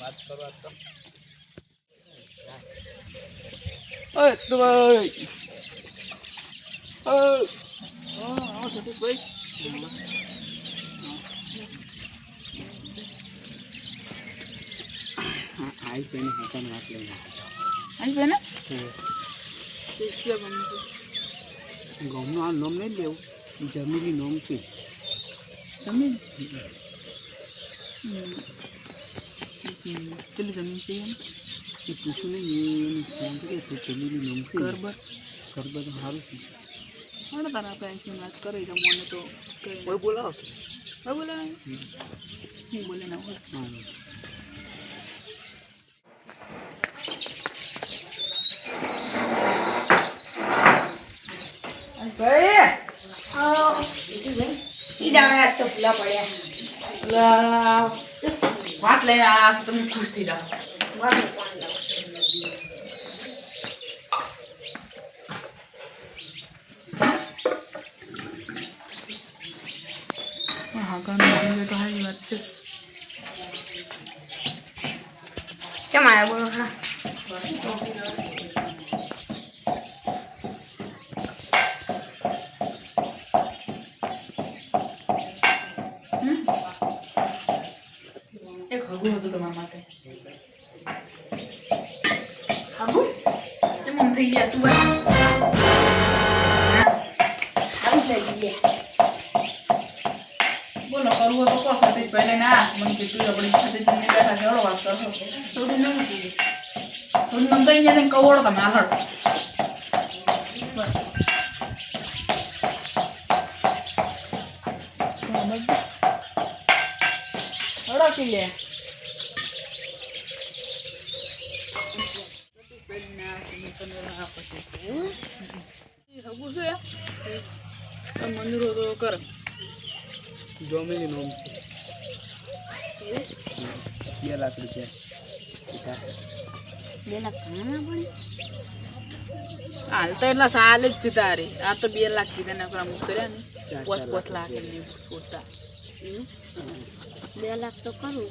વાત કરવા તો ઓય તો ભાઈ ઓય હા હા સતીશભાઈ આઈ પેને હતા વાત લઈને આઈ બેને ગામનું આ નામ નહીં લેવું જમીની નામ છે જમીન પેલી જમીન છે એમ એ પૂછું નહીં એનું ફોન કર્યો તો જમીની નામ છે? ઘર બર તો સારું છે. હા તારા આપણે અહીંથી વાત કરી તો મને તો કઈ કોઈ બોલાવો. હવે બોલે હું બોલે ના હોય. હા. વાત લઈને આ તમે ખુશ થઈ જાઓ હા ઘણું મને તો સારી વાત છે ચમાયા બોલો હા હગું હતું તમારા માટે. હગું કેમ થઈ ગયા બોલો કરવું તો કહો સાથે પહેલે ના આસ મને કીધું આપણે સાથે ને બેઠા હળો વાત કરો. થોડું નવું કીધું. નમ તો અહીંયા જઈને કવડો તમે આગળ હળો કિલ્લે હગું બે લાખ રૂપિયા બે હાલ તો એટલા સાલ જ છે તારે આ તો બે લાખ કીધા ને આપણા મુખ કર્યા ને પોચ પોચ લાખ બે લાખ તો કરું.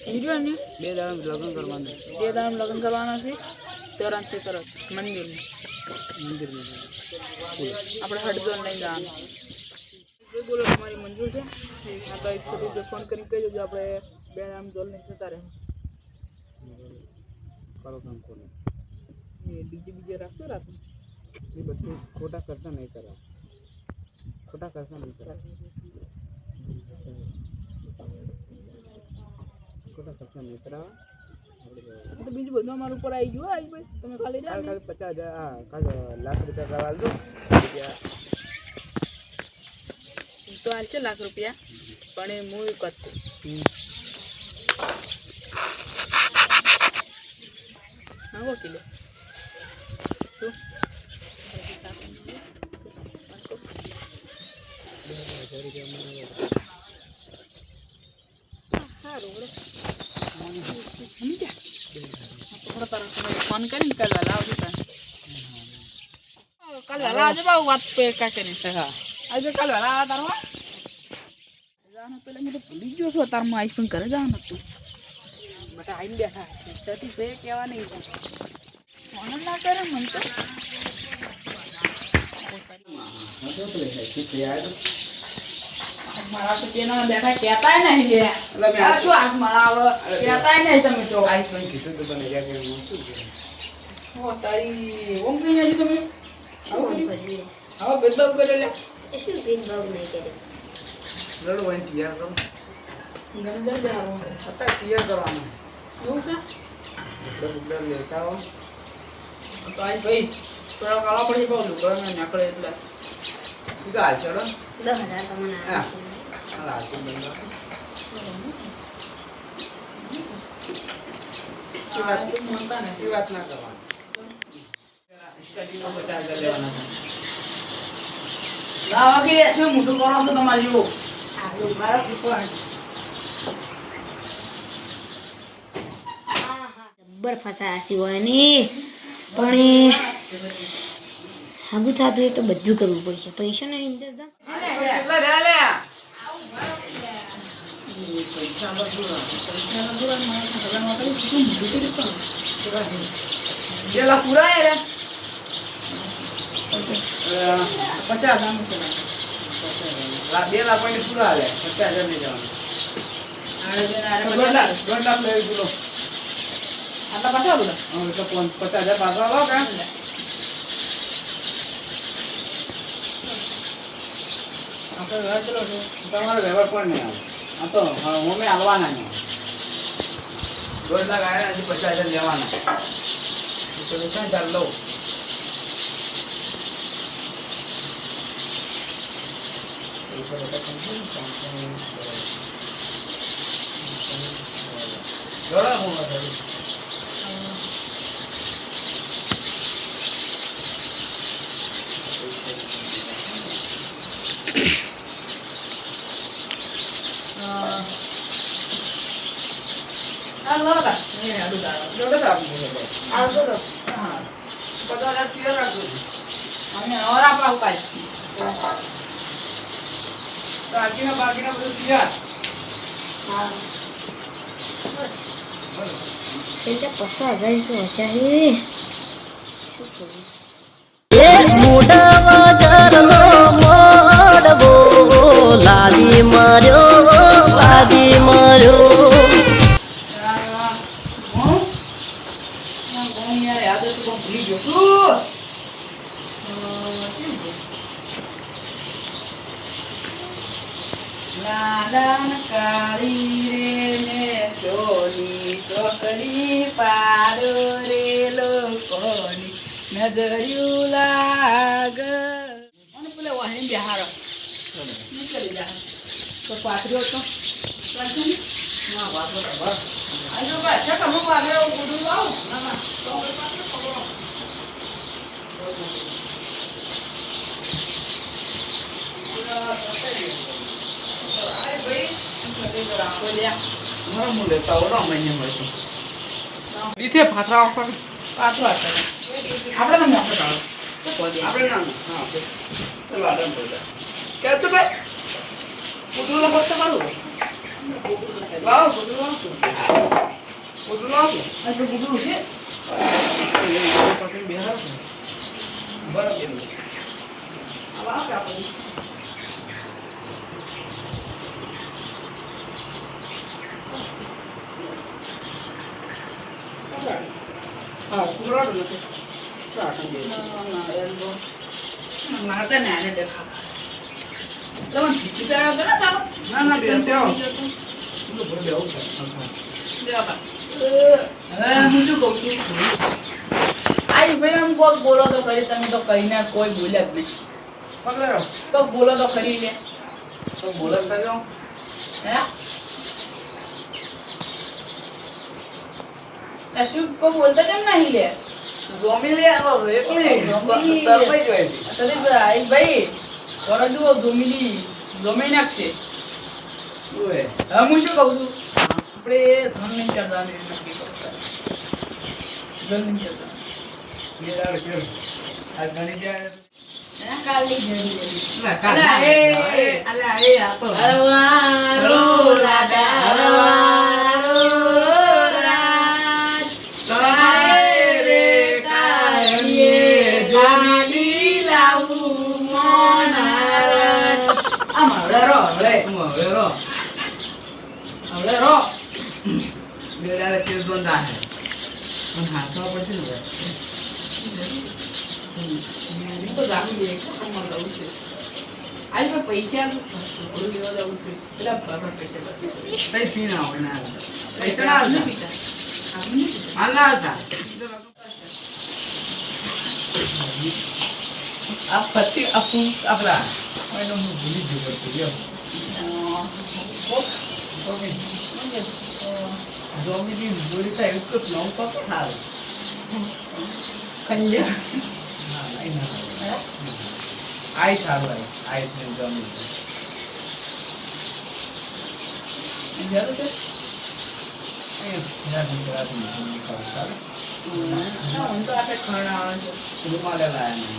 સમજ્યો ને બે દાડા લગ્ન કરવાનું બે દામ લગ્ન કરવાના છે. તરત છે તરત. મંદિરમાં મંદિરમાં આપણે હળદર લઈને જવાનું. જો બોલો તમારી મંજૂર છે? હા તો એક છોકરી ફોન કરીને કહી દેજો આપણે બે આમ જોલ ને જતા રહે. કરો કામ કરો. એ ડીજે બીજે રાખતો રાખો એ બધું ખોટા ખર્ચા નહીં કરવા ખોટા ખર્ચા નહીં કરવા તો બીજું બધું અમારા ઉપર આવી ગયું આવી ભાઈ તમે ખાલી રહ્યા પચાસ હજાર હા કાલ લાખ રૂપિયા કરવા દો. તો હાલ છે લાખ રૂપિયા પણ એ હું કરતો હમ. કિલો શું સારું ફોન કરીને કાલ તાર કાલ વહેલા આવજો બાબુ વાત પે કાકે હા આજે કાલ વહેલા આવા તારો જવાનું પેલા મેં તો ભૂલી ગયો છું તારમાં પણ ઘરે જવાનું હતું બટા આવીને બેઠા સતી ભાઈ કહેવા નહીં ફોન ના કરે મને તો મારા સત્યના બેઠા કહેતાય નહીં લે આ શું હાથ મળાવો? કહેતાય નહીં તમે તો. કીધું તો તને શું છે હો તારી ઓમ કઈ નથી તમે. આવું શું ભેદભાવ કરે લે. એ શું ભેદભાવ નહીં કરે? રડો હોય તૈયાર કરો. જઈ જવાનું અત્યારે તૈયાર કરવાનું. એવું બુકડા બુકડા લેતા હો તો આજ ભાઈ થોડા કાળા પડી બહુ લુગડા નીકળે એટલે. તું તો હાલ ચડો દસ હજાર તમને હા. આવે છે હાલ હાલ ચડ બંધ. વાત ના કરવાની. મોટું કરો છો તમારે જો મારો જબ્બર ફસાયા સિવાયની. પણ એ હાગું થતું હોય તો બધું કરવું પડશે. પૈસા નહીં તો કેટલા રહ્યા લે? પૈસા બધું પેલા પૂરા રે. પચાસ લાખ બે લાખ પછી પૂરા લે પચાસ હજાર નહીં જવાનું. દોઢ લાખ દોઢ લાખ લઈ બોલો આટલા પાછા બધા હવે તો પંચ- પચાસ હજાર પાછા લો કે? આપણે વ્યવહાર ચલો છો તમારો વ્યવહાર પણ નહીં આવે. આ તો મમ્મી હાલવાના નહીં. દોઢ લાખ આવ્યા હજી પચાસ હજાર લેવાના. તો ચાલ લઉં. જોડા હું વધારે. આ લો કા નહીં આડું દાડો જોડે જ આપવું નજર્યું લાગ અને પેલા વાહન બિહાર નીકળી જા તો પાથર્યો તો ને વાત બરાબર આજો છે. ના તો હવે પકડો કરે આપણે તો મોકલો કાઢો આપણે ના. હા, આપણે. પેલો આદમ બોલ્યા. કે તું ભાઈ કુટુંબ ફક્ત મારું લાવો કુટુંબ લાવો કુટુંબ લાવો આ તો ગુગળું છે પકડીને બેહારો. બરાબર આ લાવો કે આપણે હા કુટુંબ નથી બોલો તો ખરી તમે તો કહીને કોઈ બોલ્યા જ નહીં કોક બોલો તો ખરી લે તો બોલો કરજો હે શું કોઈ બોલતા કેમ નહીં લે? જોમી લે આવો એટલે અરે ભાઈ ભાઈ વરો જુઓ જોમીલી નાખશે શું હે હું શું કહું છું? આપણે ધન નહીં કરતા નક્કી કરતા. ધન નહીં કરતા મેરાડ કેમ આ ગણી જાય હે? કાલની ના અલા, એ. અલા આ તો. અરવારો લાડા અરવારો મોનારાજ આમ રો હવળે હું રો હવળે રો મેરાડ કેસ બંધા હે પણ હાથમાં પડશે ને હું તો જાગી દે કમર દઉં છું આજ મેં પૈસા ના હોય હાલ ના આ પતિ આપું આપણા એનો હું ભૂલી ગયો ભૂલ્યો અ, ઓકે જોમી. બી બોલી તો એવું કઈ નવું પાક થાય. ખંજર ના આઈ સારું આઈ. આઈ છે જરૂર છે? ગુજરાતી જોમી ખાવ સારું હું તો આપણે ખરડાવે છે. રૂમાલે લાયા બધું લાડે જોડી બરોબર લાગે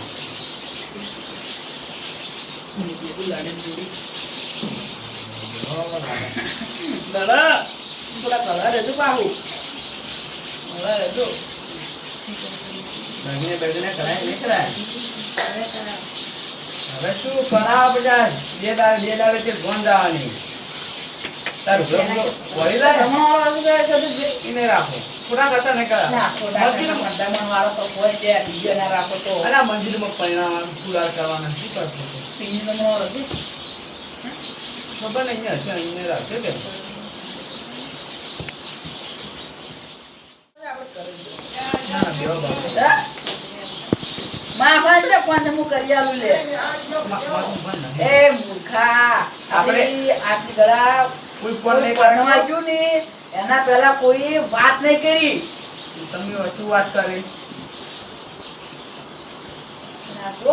હવે શું કરાવ બે દાડે બે દાડે તે કહે છે એને રાખો ખોટા કરતા નહીં કરા મંદિરમાં જમણવાળો તો કોઈ છે, રાખો તો અલા મંદિરમાં પરિણામ સુધાર કરવાના શું કરતો હતો? બીજો જમણવાળો ખબર નહીં હશે અહીંયા રાખશે કે ના બેવો બાપુ હે? માં ભાઈ છે પણ હું કરી આલું લે મા- મારું મન નહીં. એ મૂર્ખા આપણે- આપણે આટલી ગળા કોઈ પણ કોઈ નહીં પરણવા કરતો. ગયું ને એના પેલા કોઈ વાત નહીં કરી તમે શું વાત કરી તો દો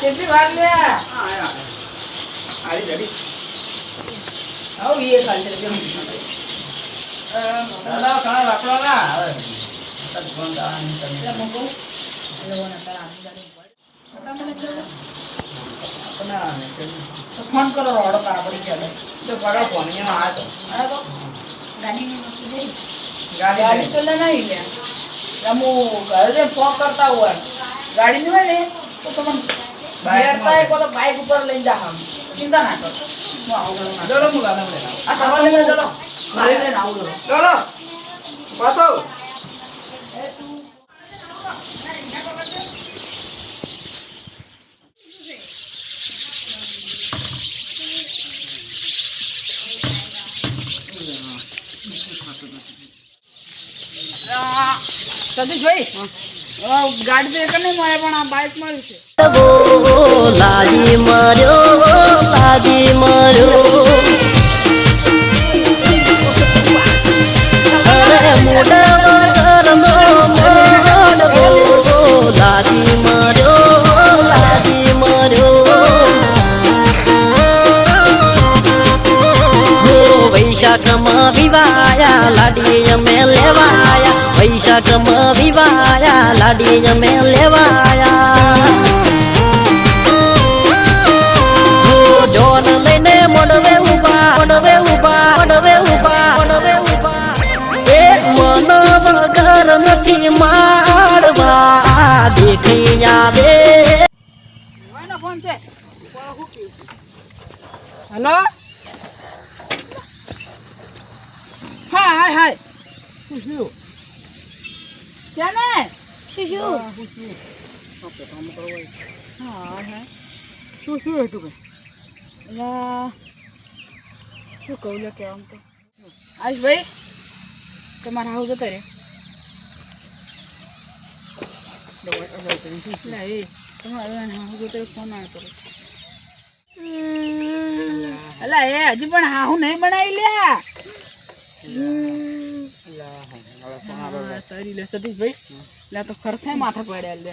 કેટલી વાર લે? આરી જડી. આવું એ ખાલી કેમ? દાદા, કાં લાકડો ના આવે. દાવાની એટલે તમે. મૂકો. ઓને તારા આજુબાજુ પડે. તે. તો ફોન કરો રોડો તારા પડી ગયા તો પડો ફોન, એનો તો. અરે તો ગાડી તો નહીં લે હું ઘરે ફોન કરતા હોય ગાડી ની હોય ને તો તમને બેઠતા એક વખત બાઇક ઉપર લઈને જા આમ. ચિંતા ના કર. ચલો, હું ગાડા લઈને આવું. આ તમારે લઈને ચલો ઘરે લઈને આવું. ચલો. પાછો. સતીશભાઈ અ, ગાડી જ નહીં મળે પણ આ બાઇક મળ્યું છે. લાદી માર્યો લાદી માર્યો. અરે મોટા વૈશાખમાં વિવાયા લાડી અમે લેવાયા. વૈશાખમાં વિવાયા લાડી અમે લેવાયા. જોન લઈને મોડવે ઊભા મોડવે ઊભા મોડવે ઊભા મોડવે ઊભા એ મન વગર નથી મારવા. હેલો હા હાય હાય. શું શું? હા હાય શું શું? હતું કે? અલા શું કહું લે તો? હાઉસ જતા રે લે એ તમારા જતા રે એ હજી પણ હાહુ નહીં બનાવી લે હા, તારી લે સતીશભાઈ લે આ તો ખર્ચે માથા પડ્યા લે.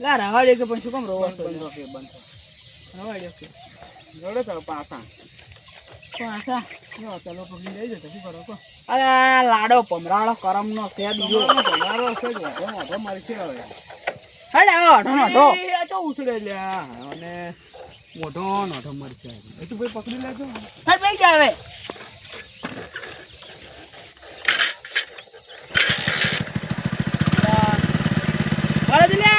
લા રવાડ્યો કે પણ શું કામ રોવા છો રવાડ્યો કે પાછા અરે લાડો પમરાળો કરમ નો છે બીજો હડે અઢો અઢો મોઢો નોઢો મરચા એ તો ભાઈ પકડી લેજો હટ બેસી જા Pode ler